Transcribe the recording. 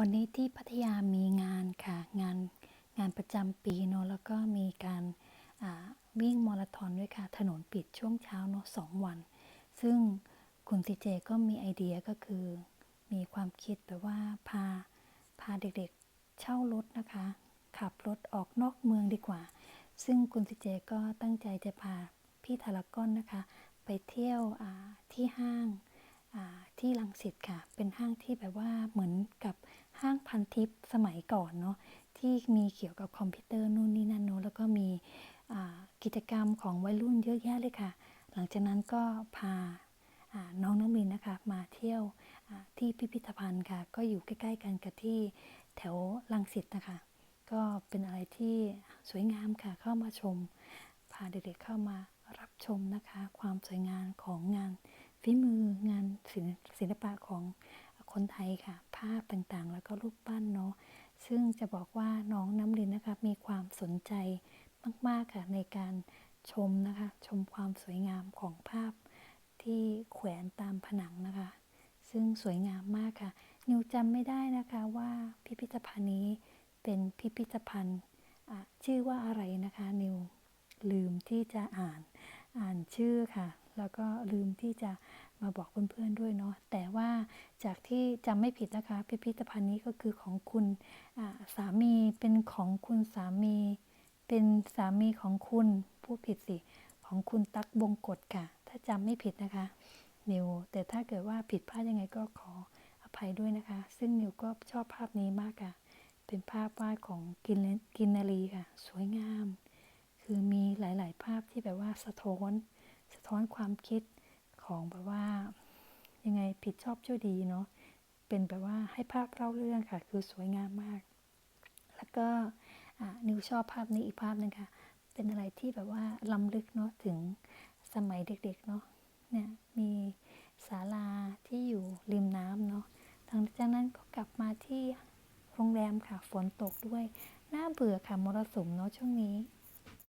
วันนี้ที่พัทยามีงานค่ะงานงานประจำปีเนาะแล้วก็มีการวิ่งมาราธอนด้วยค่ะ ถนนปิดช่วงเช้าเนาะสองวัน ซึ่งคุณซีเจก็มีไอเดียก็คือ มีความคิดแบบว่าพาพาเด็กๆเช่ารถนะคะ ขับรถออกนอกเมืองดีกว่า ซึ่งคุณซีเจก็ตั้งใจจะพาพี่ทารากอนนะคะ ไปเที่ยวที่ห้างที่ลังสิตค่ะ เป็นห้างที่แบบว่าเหมือนกับ พันทิปสมัยก่อนเนาะที่มีเกี่ยวกับคอมพิวเตอร์นู่นนี่นั่นเนาะแล้วก็มีกิจกรรมของวัยรุ่นเยอะแยะเลยค่ะ หลังจากนั้นก็พาน้องน้ำมินนะคะมาเที่ยวที่พิพิธภัณฑ์ค่ะ ก็อยู่ใกล้ ๆ กันกับที่แถวลังสิตนะคะ ก็เป็นอะไรที่สวยงามค่ะเข้ามาชม พาเด็กๆเข้ามารับชมนะคะ ความสวยงามของงานฝีมืองานศิลปะของ คนไทยค่ะ ภาพต่างๆ แล้วก็รูปปั้นเนาะซึ่งจะบอกว่าน้องน้ำลินนะคะมีความสนใจมากๆค่ะในการชมนะคะ ชมความสวยงามของภาพที่แขวนตามผนังนะคะ ซึ่งสวยงามมากค่ะ นิวจำไม่ได้นะคะว่าพิพิธภัณฑ์นี้เป็นพิพิธภัณฑ์อะชื่อว่าอะไรนะคะ นิวลืมที่จะอ่านอ่านชื่อค่ะ แล้วก็ลืมที่จะมาบอกเพื่อนๆด้วยเนาะแต่ว่า จากที่จำไม่ผิดนะคะ พิพิธภัณฑ์นี้ก็คือของคุณอ่าสามีเป็นของคุณสามี เป็นสามีของคุณผู้ผิดสิของคุณตั๊กบงกฎค่ะ ถ้าจำไม่ผิดนะคะนิวแต่ถ้าเกิดว่าผิดพลาดยังไงก็ขออภัยด้วยนะคะ ซึ่งนิวก็ชอบภาพนี้มากค่ะ เป็นภาพวาดของกินเลกินนารีค่ะ สวยงาม คือมีหลาย ๆ ภาพที่แบบว่าสะท้อน สะท้อนความคิดของแบบว่า ยังไงผิดชอบชั่วดีเนาะเป็นแบบว่าให้ภาพเล่าเรื่องค่ะ คือสวยงามมาก แล้วก็นิวชอบภาพนี้อีกภาพหนึ่งค่ะ เป็นอะไรที่แบบว่าล้ำลึกเนาะถึงสมัยเด็กๆเนาะเนี่ยมีศาลาที่อยู่ริมน้ำเนาะหลังจากนั้นก็กลับมาที่โรงแรมค่ะฝนตกด้วย น่าเบื่อค่ะมรสุมเนาะช่วงนี้